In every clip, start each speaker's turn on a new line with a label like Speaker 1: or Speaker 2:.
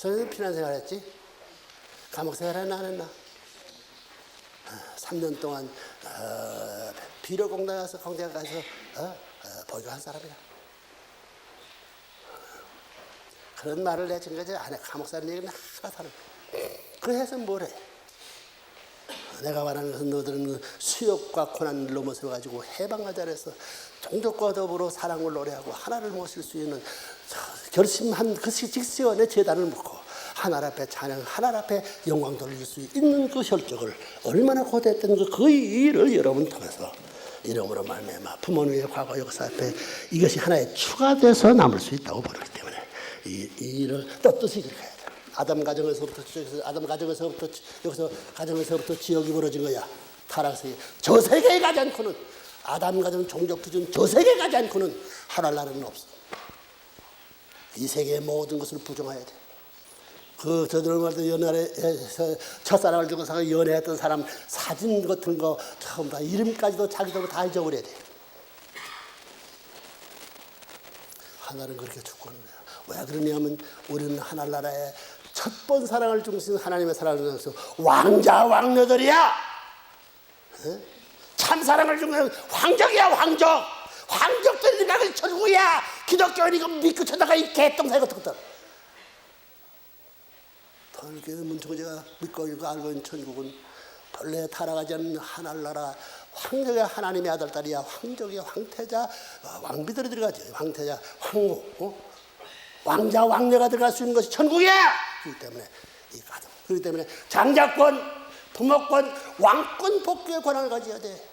Speaker 1: 선생님 피난 생활 했지? 감옥 생활 했나 안 했나? 3년 동안 어, 비료 공단에 가서 공장에 가서 어? 어, 보조한 사람이야. 그런 말을 내준 거지 안에 감옥 사는 얘기는 하나 다른 그래서 뭐래? 내가 말하는 것은 너들은 수욕과 고난을 넘어서 가지고 해방하자 해서 종족과 더불어 사랑을 노래하고 하나를 모실 수 있는 결심한 그 직시원의 재단을 묻고 하나님 앞에 찬양, 하나님 앞에 영광 돌릴 수 있는 그 혈적을 얼마나 고대했던 그, 그 일을 여러분 통해서 이름으로 말미암아 부모님의 과거 역사 앞에 이것이 하나의 추가돼서 남을 수 있다고 보기 때문에 이, 이 일을 떳떳이 그렇게 해야 돼. 아담 가정에서부터 아담 가정에서부터 여기서 가정에서부터 지역이 벌어진 거야. 타락세계 저 세계에 가지 않고는 아담 가정 종족 기준 저 세계에 가지 않고는 하나님 나라는 없어. 이 세계의 모든 것을 부정해야 돼. 그 저들 말때 연애에서 첫사랑을 주고서 연애했던 사람 사진 같은 거 처음 다 이름까지도 자기도 다 잊어버려야 돼. 하나는 그렇게 죽고는 거야. 왜 그러냐면 우리는 하늘나라의 첫 번 사랑을 중심 하나님의 사랑을 중심 왕자 왕녀들이야. 어? 참 사랑을 중심 황적이야 황적. 황적들이 나를 천국이야. 기독교인 이거 믿고 쳐다가 이 개똥 사이 같은 것들. 덜게 문청제가 믿고 이거 알고 있는 천국은 본래 타락하지 않는 하늘나라. 황적의 하나님의 아들 딸이야. 황적의 황태자 어, 왕비들이 들어가지 황태자 황후 어? 왕자 왕녀가 들어갈 수 있는 것이 천국이야! 그렇기 때문에 이 가정. 그렇기 때문에 장자권 부모권 왕권 복귀의 권한을 가져야 돼.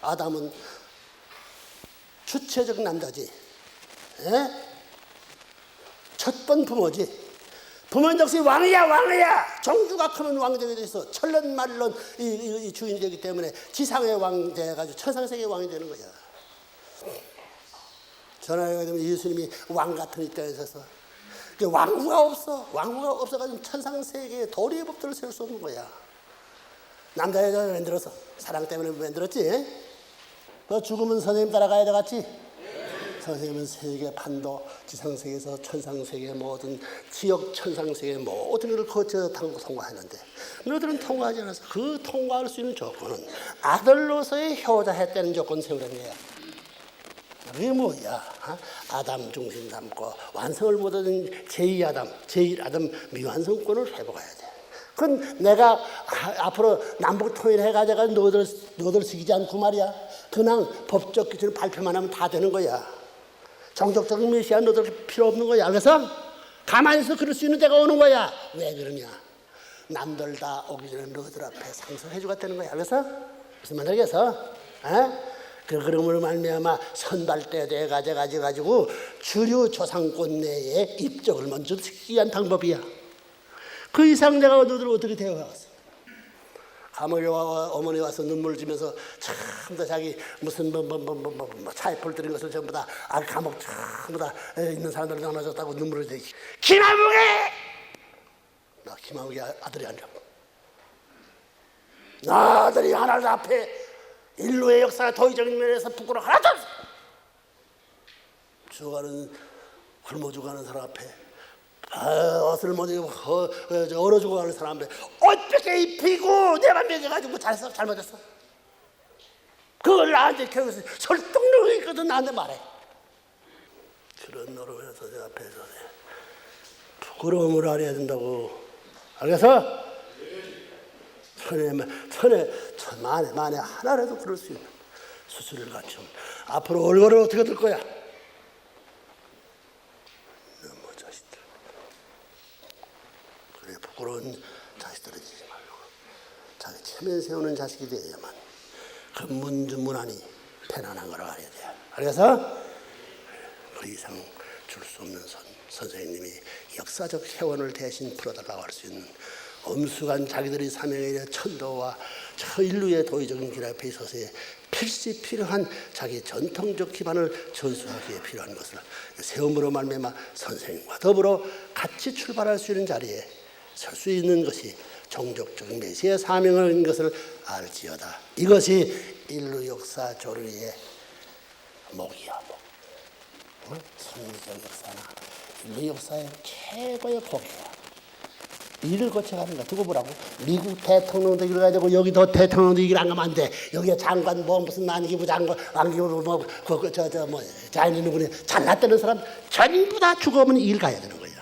Speaker 1: 아담은 주체적 남자지. 첫번 부모지 역시 왕이야 왕이야. 정주가 크면 왕정이 돼서 천년 말론 이, 이, 이 주인이 되기 때문에 지상의 왕 돼가지고 천상세계의 왕이 되는 거야. 전하게 되면 예수님이 왕 같은 입장에 있어서 왕후가 없어. 왕후가 없어가지고 천상세계의 도리의 법들을 세울 수 없는 거야. 남자 여자를 만들어서 사랑 때문에 만들었지. 너 죽으면 선생님 따라가야 되겠지 선생님은 세계 판도 지상세계에서 천상세계 모든 지역 천상세계 모든 것을 거쳐서 통과했는데 너희들은 통과하지 않아서 그 통과할 수 있는 조건은 아들로서의 효자했다는 조건 세우는 거야 그게 뭐야? 어? 아담 중심 삼고 완성을 못하는 제2아담, 제1아담 미완성권을 회복해야 돼. 그건 내가 앞으로 남북 통일해가지고 너들, 너들 시키지 않고 말이야. 그냥 법적 기준을 발표만 하면 다 되는 거야. 정적적인 메시아 너들 필요 없는 거야. 그래서 가만히 있어 그럴 수 있는 때가 오는 거야. 왜 그러냐? 남들 다 오기 전에 너들 앞에 상속해 주겠다는 거야. 그래서 무슨 말이겠어? 에? 그 그러므로 말미암아 선발대 돼 가져 가지고 가지고 주류 조상권 내에 입적을 먼저 시키기 위한 방법이야. 그 이상 내가 너들 어떻게 되어가겠어? 감옥에 와 어머니 와서 눈물 지면서 전부 다 자기 무슨 차에 볼 들인 것을 전부 다 아, 감옥 전부 다 있는 사람들 나눠줬다고 눈물을 흘리 김하묵이 나 김하묵이 아들이 아니라. 나 아들이 하나님 앞에 인류의 역사가 도의적인 면에서 부끄러 하나도 없어. 죽어가는 굶어 죽어가는 사람 앞에 아, 입고 어, 어, 얼어 죽어가는 사람 앞에 어떻게 입히고 내가 먹여가지고 잘했어 잘못했어. 그걸 나한테 계속 설득력이 있거든 나한테 말해. 그런 노릇에서 내 앞에서 부끄러움을 알아야 된다고. 알겠어? 천에 천에 천만에 만에 하나라도 그럴 수 있는 수술을 갖추면 앞으로 얼굴을 어떻게 될 거야? 너무 자식들. 그래 부끄러운 말고 자기 체면 세우는 자식이 되어야만 그 문주문안이 편안한 걸 알아야 돼 알겠어? 그 이상 줄 수 없는 선, 선생님이 역사적 회원을 대신 풀어달라고 할 수 있는 엄숙한 자기들의 사명에 천도와 저 인류의 도의적인 길 앞에 있어서의 필시 필요한 자기 전통적 기반을 전수하기에 필요한 것을 세움으로 말미암아 선생님과 더불어 같이 출발할 수 있는 자리에 설 수 있는 것이 종족적인 메시의 사명인 것을 알지어다. 이것이 인류 역사 조류의 목이야 목. 어? 성리적 역사나 인류 역사의 최고의 복이야. 일을 거쳐가는 거야. 두고 보라고. 미국 대통령도 일 가야 되고 여기도 대통령도 일안 가면 안 돼. 여기에 장관 뭐 무슨 안기부 장관 안기부 뭐그저 저 뭐 자인이 누구니 잘났다는 사람 전부 다 죽으면 일 가야 되는 거야.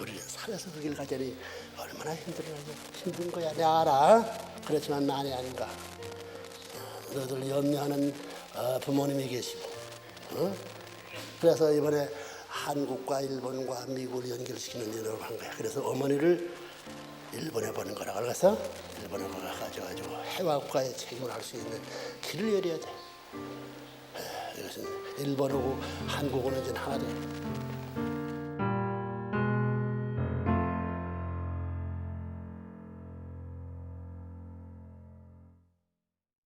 Speaker 1: 우리는 살아서 그길 가자니 얼마나 힘들어야 힘든 거야. 내가 알아. 그렇지만 난이 아닌가. 너들 염려하는 어, 부모님이 계시고 어? 그래서 이번에 한국과 일본과 미국을 연결시키는 일을 한 거야. 그래서 어머니를 일본에 보는 거라 그래서 일본에 가가지고 해와 국가의 책임을 할 수 있는 길을 열어야 돼. 에, 이것은 일본하고 한국은 이제 하나 돼.